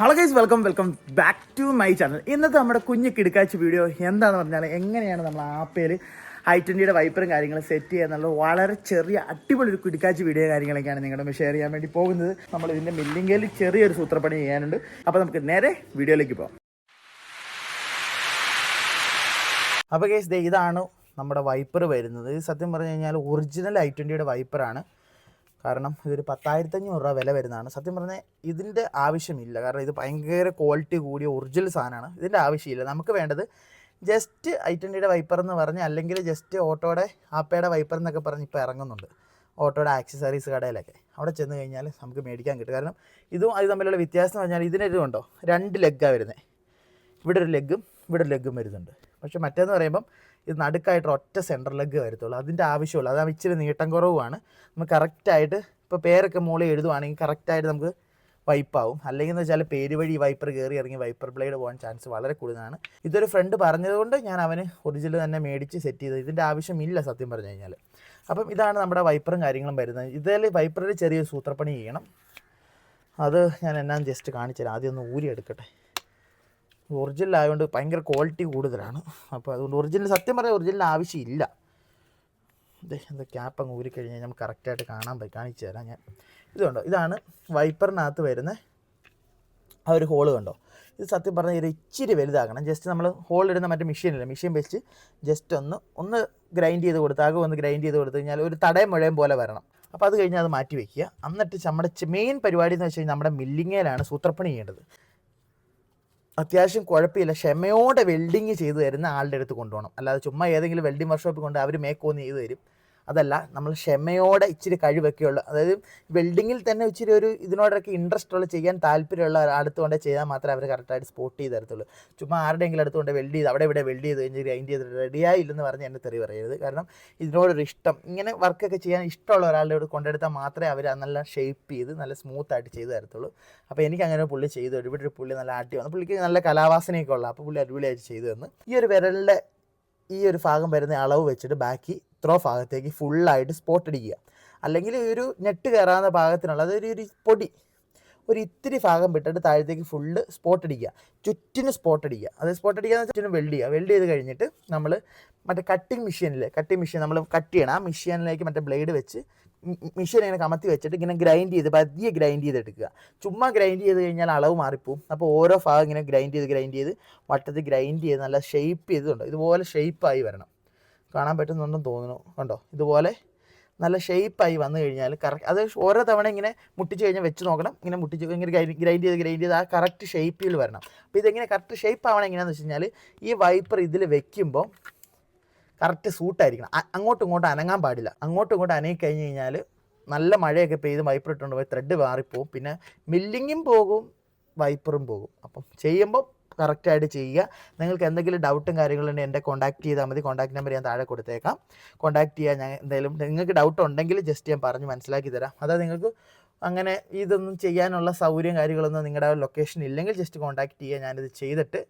Hello guys welcome welcome back to my channel ഇന്നത്തെ നമ്മുടെ കുഞ്ഞു കിടക്കാച്ച് വീഡിയോ എന്താണെന്ന് പറഞ്ഞാൽ എങ്ങനെയാണ് നമ്മൾ ആപ്പയിൽ ഐ ട്വന്റിയുടെ വൈപ്പറും കാര്യങ്ങളും സെറ്റ് ചെയ്യുക എന്നുള്ളത് വളരെ ചെറിയ അടിപൊളി ഒരു കിടക്കാച്ച് വീഡിയോ കാര്യങ്ങളൊക്കെയാണ് നിങ്ങളുടെ ഷെയർ ചെയ്യാൻ വേണ്ടി പോകുന്നത്. നമ്മൾ ഇതിന്റെ മില്ലിങ്കയിൽ ചെറിയൊരു സൂത്രപ്പണി ചെയ്യാനുണ്ട്. അപ്പോൾ നമുക്ക് നേരെ വീഡിയോയിലേക്ക് പോകാം അപ്പോൾ ഗൈസ് ഇതാണ് നമ്മുടെ വൈപ്പർ വരുന്നത്. സത്യം പറഞ്ഞു കഴിഞ്ഞാൽ ഒറിജിനൽ ഐ ട്വന്റിയുടെ വൈപ്പറാണ് കാരണം ഇതൊരു പത്തായിരത്തഞ്ഞൂറ് രൂപ വില വരുന്നതാണ്. സത്യം പറഞ്ഞാൽ ഇതിന്റെ ആവശ്യമില്ല. കാരണം ഇത് ഭയങ്കര ക്വാളിറ്റി കൂടിയ ഒറിജിനൽ സാധനമാണ്. ഇതിന്റെ ആവശ്യമില്ല. നമുക്ക് വേണ്ടത് ജസ്റ്റ് ഐ ട്വന്റിയുടെ വൈപ്പർ എന്ന് പറഞ്ഞ് അല്ലെങ്കിൽ ജസ്റ്റ് ഓട്ടോയുടെ ആപ്പയുടെ വൈപ്പർ എന്നൊക്കെ പറഞ്ഞ് ഇപ്പോൾ ഇറങ്ങുന്നുണ്ട്. ഓട്ടോയുടെ ആക്സസറീസ് കടയിലൊക്കെ. അവിടെ ചെന്ന് കഴിഞ്ഞാൽ നമുക്ക് മേടിക്കാൻ കിട്ടും. കാരണം ഇതും അത് തമ്മിലുള്ള വ്യത്യാസം എന്ന് പറഞ്ഞാൽ ഇതിനൊരു ഉണ്ടോ? രണ്ട് ലെഗ്ഗാണ് വരുന്നത് ഇവിടെ ഒരു ലെഗും ഇവിടെ ഒരു ലെഗും വരുന്നുണ്ട്. പക്ഷേ മറ്റേന്ന് പറയുമ്പം ഇത് നടുക്കായിട്ട് ഒറ്റ സെന്റർ ലെഗ് വരത്തുള്ളൂ. അതിന്റെ ആവശ്യമുള്ളൂ അത് ഇച്ചിരി നീട്ടം കുറവുമാണ്. നമുക്ക് കറക്റ്റായിട്ട് ഇപ്പോൾ പേരൊക്കെ മുകളിൽ എഴുതുവാണെങ്കിൽ കറക്റ്റായിട്ട് നമുക്ക് വൈപ്പാവും അല്ലെങ്കിൽ എന്ന് വെച്ചാൽ പേര് വഴി വൈപ്പർ കയറി ഇറങ്ങി വൈപ്പർ ബ്ലേഡ് പോകാൻ ചാൻസ് വളരെ കൂടുതലാണ്. ഇതൊരു ഫ്രണ്ട് പറഞ്ഞതുകൊണ്ട് ഞാൻ അവന് ഒറിജിനൽ തന്നെ മേടിച്ച് സെറ്റ് ചെയ്തത്. ഇതിന്റെ ആവശ്യമില്ല സത്യം പറഞ്ഞു കഴിഞ്ഞാൽ അപ്പം ഇതാണ് നമ്മുടെ വൈപ്പറും കാര്യങ്ങളും വരുന്നത്. ഇതിൽ വൈപ്പറിൽ ചെറിയൊരു സൂത്രപ്പണി ചെയ്യണം. അത് ഞാൻ എന്നാന്ന് ജസ്റ്റ് കാണിച്ചു തരാം ആദ്യം ഒന്ന് ഊരി എടുക്കട്ടെ. ഒറിജിനൽ ആയതുകൊണ്ട് ഭയങ്കര ക്വാളിറ്റി കൂടുതലാണ്. അപ്പോൾ അതുകൊണ്ട് ഒറിജിനൽ സത്യം പറയാൻ ഒറിജിനൽ ആവശ്യമില്ല. ഇത് ക്യാപ്പ് അങ്ങ് ഊരിക്കഴിഞ്ഞാൽ നമുക്ക് കറക്റ്റായിട്ട് കാണാൻ പറ്റും കാണിച്ചു തരാം ഞാൻ. ഇതുണ്ടോ ഇതാണ് വൈപ്പറിനകത്ത് വരുന്ന ആ ഒരു ഹോൾ കണ്ടോ? ഇത് സത്യം പറഞ്ഞാൽ ഒരു ഇച്ചിരി വലുതാക്കണം ജസ്റ്റ് നമ്മൾ ഹോളിടുന്ന മറ്റേ മെഷീനില്ല മെഷീൻ വെച്ച് ജസ്റ്റ് ഒന്ന് ഒന്ന് ഗ്രൈൻഡ് ചെയ്ത് കൊടുത്ത് ആകെ ഒന്ന് ഗ്രൈൻഡ് ചെയ്ത് കൊടുത്ത് കഴിഞ്ഞാൽ ഒരു തടയം മുഴയും പോലെ വരണം. അപ്പോൾ അത് കഴിഞ്ഞാൽ അത് മാറ്റി വയ്ക്കുക എന്നിട്ട് നമ്മുടെ മെയിൻ പരിപാടി എന്ന് വെച്ച് കഴിഞ്ഞാൽ നമ്മുടെ മില്ലിങ്ങയിലാണ് സൂത്രപ്പണി ചെയ്യേണ്ടത്. അത്യാവശ്യം കുഴപ്പമില്ല. ക്ഷമയോടെ വെൽഡിങ് ചെയ്തു തരുന്ന ആളുടെ അടുത്ത് കൊണ്ടുപോകണം. അല്ലാതെ ചുമ്മാ ഏതെങ്കിലും വെൽഡിങ് വർക്ക്ഷോപ്പിൽ കൊണ്ട് അവർ മേക്കോന്ന് ചെയ്തു തരും. അതല്ല നമ്മൾ ക്ഷമയോടെ ഇച്ചിരി കഴിവൊക്കെയുള്ള. അതായത് വെൽഡിങ്ങിൽ തന്നെ ഇച്ചിരി ഒരു ഇതിനോടൊക്കെ ഇൻട്രസ്റ്റ് ഉള്ള ചെയ്യാൻ താല്പര്യമുള്ള അടുത്ത് കൊണ്ടേ ചെയ്താൽ മാത്രമേ അവർ കറക്റ്റായിട്ട് സ്പോട്ട് ചെയ്ത് തരത്തുള്ളൂ. ചുമ്മാ ആരുടെയെങ്കിലും അടുത്ത് കൊണ്ട് വെൽഡ് ചെയ്ത് അവിടെ ഇവിടെ വെൽഡ് ചെയ്ത് കഴിഞ്ഞ് ഗ്രൈൻഡ് ചെയ്ത് റെഡിയായില്ലെന്ന് പറഞ്ഞ് എന്നെ തെറി പറയരുത്. കാരണം ഇതിനോടൊരു ഇഷ്ടം ഇങ്ങനെ വർക്കൊക്കെ ചെയ്യാൻ ഇഷ്ടമുള്ള ഒരാളുടെ കൊണ്ടെടുത്താൽ മാത്രമേ അവർ നല്ല ഷേപ്പ് ചെയ്ത് നല്ല സ്മൂത്ത് ആയിട്ട് ചെയ്ത് തരത്തുള്ളൂ. അപ്പോൾ എനിക്ക് അങ്ങനെ പുള്ളി ചെയ്തു ഒരുപാട് ഒരു പുള്ളി നല്ല ആട്ടി വന്നു പുള്ളിക്ക് നല്ല കലാവാസനയൊക്കെ ഉള്ള അപ്പോൾ പുള്ളി അടിപൊളിയായിട്ട് ചെയ്തു തന്നു. ഈ ഒരു വിരലിന്റെ ഈ ഒരു ഭാഗം വരുന്ന അളവ് വെച്ചിട്ട് ബാക്കി ഇത്രോ ഭാഗത്തേക്ക് ഫുള്ളായിട്ട് സ്പോട്ട് അടിക്കുക അല്ലെങ്കിൽ ഒരു നെറ്റ് കയറാവുന്ന ഭാഗത്തിനുള്ള അതൊരു ഒരു പൊടി ഒരു ഇത്തിരി ഭാഗം വിട്ടിട്ട് താഴത്തേക്ക് ഫുള്ള് സ്പോട്ട് അടിക്കുക ചുറ്റിന് സ്പോട്ട് അടിക്കുക അത് സ്പോട്ട് അടിക്കുക എന്ന് വെച്ചാൽ വെൽഡ് ചെയ്യുക വെൽഡ് ചെയ്ത് കഴിഞ്ഞിട്ട് നമ്മൾ മറ്റേ കട്ടിങ് മെഷീനിൽ കട്ടിങ് മെഷീൻ നമ്മൾ കട്ട് ചെയ്യണം. ആ മെഷീനിലേക്ക് മറ്റേ ബ്ലേഡ് വെച്ച് മെഷീൻ ഇങ്ങനെ കമത്തി വെച്ചിട്ട് ഇങ്ങനെ ഗ്രൈൻഡ് ചെയ്ത് പതിയെ ഗ്രൈൻഡ് ചെയ്തെടുക്കുക. ചുമ്മാ ഗ്രൈൻഡ് ചെയ്ത് കഴിഞ്ഞാൽ അളവ് മാറിപ്പോവും. അപ്പോൾ ഓരോ ഭാഗം ഇങ്ങനെ ഗ്രൈൻഡ് ചെയ്ത് ഗ്രൈൻഡ് ചെയ്ത് വട്ടത്തിൽ ഗ്രൈൻഡ് ചെയ്ത് നല്ല ഷേപ്പ് ചെയ്തുകൊണ്ട് ഇതുപോലെ ഷേപ്പായി വരണം. കാണാൻ പറ്റുന്നുണ്ടെന്ന് തോന്നുന്നു. കണ്ടോ? ഇതുപോലെ നല്ല ഷേപ്പായി വന്നു കഴിഞ്ഞാൽ കറക്റ്റ് അത് ഓരോ തവണ ഇങ്ങനെ മുട്ടിച്ച് കഴിഞ്ഞാൽ വെച്ച് നോക്കണം. ഇങ്ങനെ മുട്ടിച്ച് ഇങ്ങനെ ഗ്രൈൻഡ് ചെയ്ത് ഗ്രൈൻഡ് ചെയ്ത് ആ കറക്റ്റ് ഷേപ്പിൽ വരണം. അപ്പോൾ ഇതെങ്ങനെ കറക്റ്റ് ഷേപ്പ് ആവണം എങ്ങനെയാണെന്ന് വെച്ച് കഴിഞ്ഞാൽ ഈ വൈപ്പർ ഇതിൽ വെക്കുമ്പോൾ കറക്റ്റ് സൂട്ടായിരിക്കണം അങ്ങോട്ടും ഇങ്ങോട്ടും അനങ്ങാൻ പാടില്ല. അങ്ങോട്ടും ഇങ്ങോട്ടും അനങ്ങി കഴിഞ്ഞ് കഴിഞ്ഞാൽ നല്ല മഴയൊക്കെ പെയ്ത് വൈപ്പർ ഇട്ടുകൊണ്ട് പോയി ത്രെഡ് മാറിപ്പോവും പിന്നെ മില്ലിങ്ങും പോകും വൈപ്പറും പോകും. അപ്പം ചെയ്യുമ്പോൾ കറക്റ്റായിട്ട് ചെയ്യുക. നിങ്ങൾക്ക് എന്തെങ്കിലും ഡൗട്ടും കാര്യങ്ങളും ഉണ്ടെങ്കിൽ എന്റെ കോൺടാക്ട് ചെയ്താൽ മതി. കോൺടാക്ട് നമ്പർ ഞാൻ താഴെ കൊടുത്തേക്കാം. കോൺടാക്ട് ചെയ്യാൻ ഞാൻ എന്തെങ്കിലും നിങ്ങൾക്ക് ഡൗട്ട് ഉണ്ടെങ്കിൽ ജസ്റ്റ് ഞാൻ പറഞ്ഞ് മനസ്സിലാക്കി തരാം. അതായത് നിങ്ങൾക്ക് അങ്ങനെ ഇതൊന്നും ചെയ്യാനുള്ള സൗകര്യം കാര്യങ്ങളൊന്നും നിങ്ങളുടെ ലൊക്കേഷൻ ഇല്ലെങ്കിൽ ജസ്റ്റ് കോൺടാക്ട് ചെയ്യുക ഞാനിത് ചെയ്തിട്ട്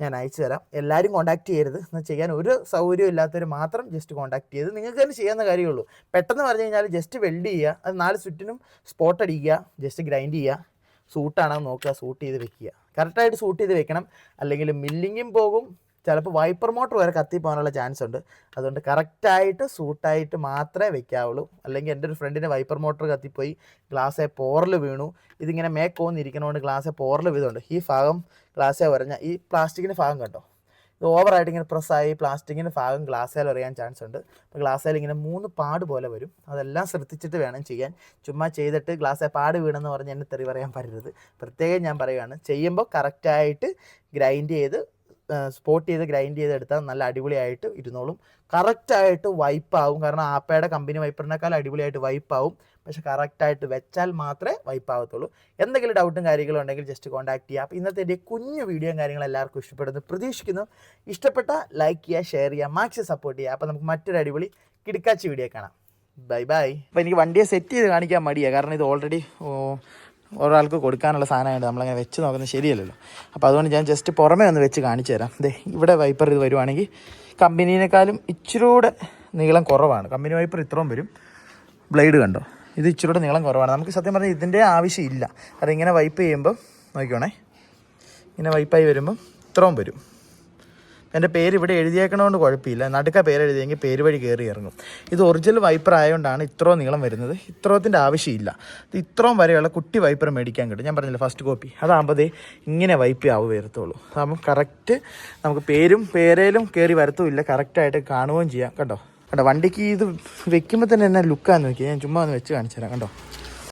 ഞാൻ അയച്ചു തരാം. എല്ലാവരും കോൺടാക്ട് ചെയ്യരുത്. എന്ന് ചെയ്യാൻ ഒരു സൗകര്യം ഇല്ലാത്തവർ മാത്രം ജസ്റ്റ് കോൺടാക്ട് ചെയ്ത് നിങ്ങൾക്ക് തന്നെ ചെയ്യാവുന്ന കാര്യമുള്ളൂ പെട്ടെന്ന് പറഞ്ഞു കഴിഞ്ഞാൽ ജസ്റ്റ് വെൽഡ് ചെയ്യുക. അത് നാല് ചുറ്റിനും സ്പോട്ട് അടിക്കുക. ജസ്റ്റ് ഗ്രൈൻഡ് ചെയ്യുക. സൂട്ടാണോ നോക്കുക സൂട്ട് ചെയ്ത് വെക്കുക. കറക്റ്റായിട്ട് സൂട്ട് ചെയ്ത് വെക്കണം. അല്ലെങ്കിൽ മില്ലിങ്ങും പോകും. ചിലപ്പോൾ വൈപ്പർ മോട്ടർ വരെ കത്തി പോകാനുള്ള ചാൻസ് ഉണ്ട്. അതുകൊണ്ട് കറക്റ്റായിട്ട് സൂട്ടായിട്ട് മാത്രമേ വെക്കാവുള്ളൂ. അല്ലെങ്കിൽ എന്റെ ഒരു ഫ്രണ്ടിന്റെ വൈപ്പർ മോട്ടർ കത്തിപ്പോയി ഗ്ലാസ്സെ പോറൽ വീണു. ഇതിങ്ങനെ മേക്കോന്നിരിക്കണോണ്ട് ഗ്ലാസ്സെ പോറൽ വീതമുണ്ട് ഈ ഭാഗം ഗ്ലാസ്സെ വരഞ്ഞ ഈ പ്ലാസ്റ്റിക്കിന്റെ ഭാഗം കണ്ടോ? ഓവറായിട്ട് ഇങ്ങനെ പ്രസ്സായി പ്ലാസ്റ്റിക്കിന്റെ ഭാഗം ഗ്ലാസ്സേൽ അറിയാൻ ചാൻസ് ഉണ്ട്. അപ്പോൾ ഗ്ലാസ്സേൽ ഇങ്ങനെ മൂന്ന് പാട് പോലെ വരും. അതെല്ലാം ശ്രദ്ധിച്ചിട്ട് വേണം ചെയ്യാൻ. ചുമ്മാ ചെയ്തിട്ട് ഗ്ലാസ്സേ പാട് വീണെന്ന് പറഞ്ഞ് എന്നെ തെറി പറയാൻ പറ്റരുത്. പ്രത്യേകം ഞാൻ പറയുകയാണ് ചെയ്യുമ്പോൾ കറക്റ്റായിട്ട് ഗ്രൈൻഡ് ചെയ്ത് സ്പോട്ട് ചെയ്ത് ഗ്രൈൻഡ് ചെയ്തെടുത്താൽ നല്ല അടിപൊളിയായിട്ട് ഇരുന്നോളും. കറക്റ്റായിട്ട് വൈപ്പാവും കാരണം ആപ്പയുടെ കമ്പനി വൈപ്പറിനേക്കാൾ അടിപൊളിയായിട്ട് വൈപ്പാവും പക്ഷെ കറക്റ്റായിട്ട് വെച്ചാൽ മാത്രമേ വൈപ്പ് ആവത്തുള്ളൂ. എന്തെങ്കിലും ഡൗട്ടും കാര്യങ്ങളും ഉണ്ടെങ്കിൽ ജസ്റ്റ് കോൺടാക്ട് ചെയ്യുക അപ്പോൾ ഇന്നത്തെ എന്റെ കുഞ്ഞു വീഡിയോയും കാര്യങ്ങളും എല്ലാവർക്കും ഇഷ്ടപ്പെടുന്നു പ്രതീക്ഷിക്കുന്നു. ഇഷ്ടപ്പെട്ട ലൈക്ക് ചെയ്യുക ഷെയർ ചെയ്യുക മാക്സിമം സപ്പോർട്ട് ചെയ്യുക. അപ്പോൾ നമുക്ക് മറ്റൊരു അടിപൊളി കിടക്കാച്ചി വീഡിയോ കാണാം. ബൈ ബൈ അപ്പോൾ എനിക്ക് വണ്ടിയെ സെറ്റ് ചെയ്ത് കാണിക്കാൻ മടിയാണ് കാരണം ഇത് ഓൾറെഡി ഒരാൾക്ക് കൊടുക്കാനുള്ള സാധനമായിട്ട് നമ്മളങ്ങനെ വെച്ച് നോക്കുന്നത് ശരിയല്ലല്ലോ. അപ്പോൾ അതുകൊണ്ട് ഞാൻ ജസ്റ്റ് പുറമേ ഒന്ന് വെച്ച് കാണിച്ചു തരാം. ദേ ഇവിടെ വൈപ്പർ ഇത് വരുവാണെങ്കിൽ കമ്പനീനേക്കാളും ഇച്ചിരൂടെ നീളം കുറവാണ്. കമ്പനി വൈപ്പർ ഇത്രയും വരും. ബ്ലേഡ് കണ്ടോ? ഇത് ഇച്ചിരൂടെ നീളം കുറവാണ്. നമുക്ക് സത്യം പറഞ്ഞാൽ ഇതിന്റെ ആവശ്യമില്ല. ഇങ്ങനെ വൈപ്പ് ചെയ്യുമ്പോൾ നോക്കിക്കോണേ. ഇങ്ങനെ വൈപ്പായി വരുമ്പം ഇത്രയും വരും. എന്റെ പേര് ഇവിടെ എഴുതിയേക്കണോണ്ട് കുഴപ്പമില്ല. നടുക്ക പേര് എഴുതിയെങ്കിൽ പേര് വഴി കയറി ഇറങ്ങും. ഇത് ഒറിജിനൽ വൈപ്പർ ആയതുകൊണ്ടാണ് ഇത്രയും നീളം വരുന്നത്. ഇത്രത്തിന്റെ ആവശ്യമില്ല. ഇത് ഇത്രയും വരെയുള്ള കുട്ടി വൈപ്പർ മേടിക്കാൻ കിട്ടും. ഞാൻ പറഞ്ഞില്ല ഫസ്റ്റ് കോപ്പി അതാകുമ്പോഴേ ഇങ്ങനെ വൈപ്പ് ആവും വരത്തുള്ളൂ. അതാകുമ്പോൾ കറക്റ്റ് നമുക്ക് പേരും പേരേലും കയറി വരത്തുമില്ല. കറക്റ്റായിട്ട് കാണുകയും ചെയ്യാം. കണ്ടോ? കണ്ടോ വണ്ടിക്ക് ഇത് വെക്കുമ്പോൾ തന്നെ എന്നാ ലുക്കാന്ന് നോക്കി ഞാൻ ചുമ്മാ ഒന്ന് വെച്ച് കാണിച്ചു തരാം കണ്ടോ?